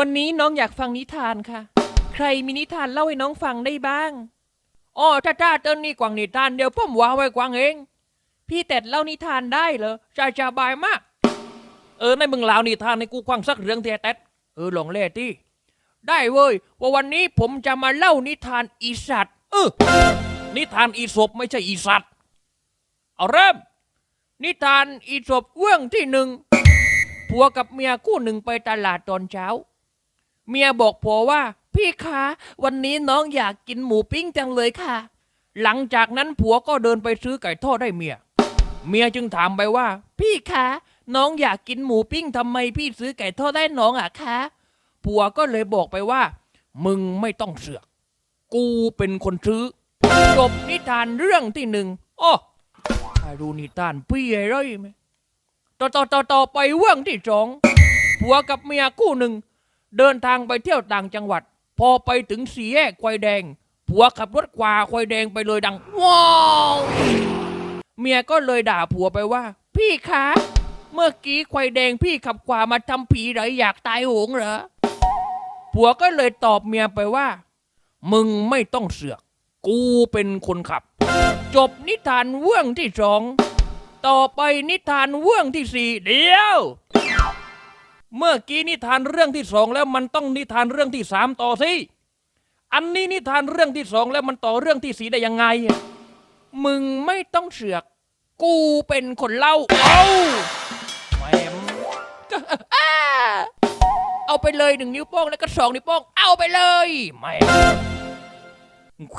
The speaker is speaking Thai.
วันนี้น้องอยากฟังนิทานค่ะ ใครมีนิทานเล่าให้น้องฟังได้บ้างอ๋อจ้าจ้าเติ้ลนี่กวางนิทานเดี๋ยวผมว่าไว้กวางเอง พี่แต่เล่านิทานได้เหรอจ้าจ้าบายมาก เออในมึงเล่านิทานในกูกวางสักเรื่องเทียแตดเออลองเล่ที่ได้เว้ยว่าวันนี้ผมจะมาเล่านิทานอีสัตว์เออนิทานอีศพไม่ใช่อีสัตว์เอาเริ่ม นิทานอีศพเรื่องที่หนึ่งผัวกับเมียคู่หนึ่งไปตลาดตอนเช้า เมียบอกผัวว่า พี่คะ วันนี้น้องอยากกินหมูปิ้งจังเลยค่ะ หลังจากนั้นผัวก็เดินไปซื้อไก่ทอดให้เมีย เมียจึงถามไปว่า พี่คะ น้องอยากกินหมูปิ้งทำไมพี่ซื้อไก่ทอดให้น้องอะคะผัวก็เลยบอกไปว่า มึงไม่ต้องเสือก กูเป็นคนซื้อจบนิทานเรื่องที่หนึ่งอ้อใครดูนิทานพี่อะไรไหมต่อต่อต่อต่อไปเรื่องที่สองผัวกับเมียคู่หนึ่ง เดินทางไปเที่ยวต่างจังหวัด พอไปถึงสี่แยกควายแดง ผัวขับรถกวาควายแดงไปเลยดังว้าวเมียก็เลยด่าผัวไปว่า พี่คะเมื่อกี้ควายแดงพี่ขับกวามาทำผีเหรออยากตายโหงเหรอผัวก็เลยตอบเมียไปว่า มึงไม่ต้องเสือก กูเป็นคนขับ จบนิทานเรื่องที่สองต่อไปนิทานเรื่องที่สี่เดียว เมื่อกี้นิทานเรื่องที่สองแล้วมันต้องนิทานเรื่องที่สามต่อสิ อันนี้นิทานเรื่องที่สองแล้วมันต่อเรื่องที่สี่ได้ยังไง มึงไม่ต้องเสือก กูเป็นคนเล่า เอาแหมมอ้าเอาไปเลยหนึ่งนิ้วโป้งแล้วก็สองนิ้วโป้ง เอาไปเลยแหมม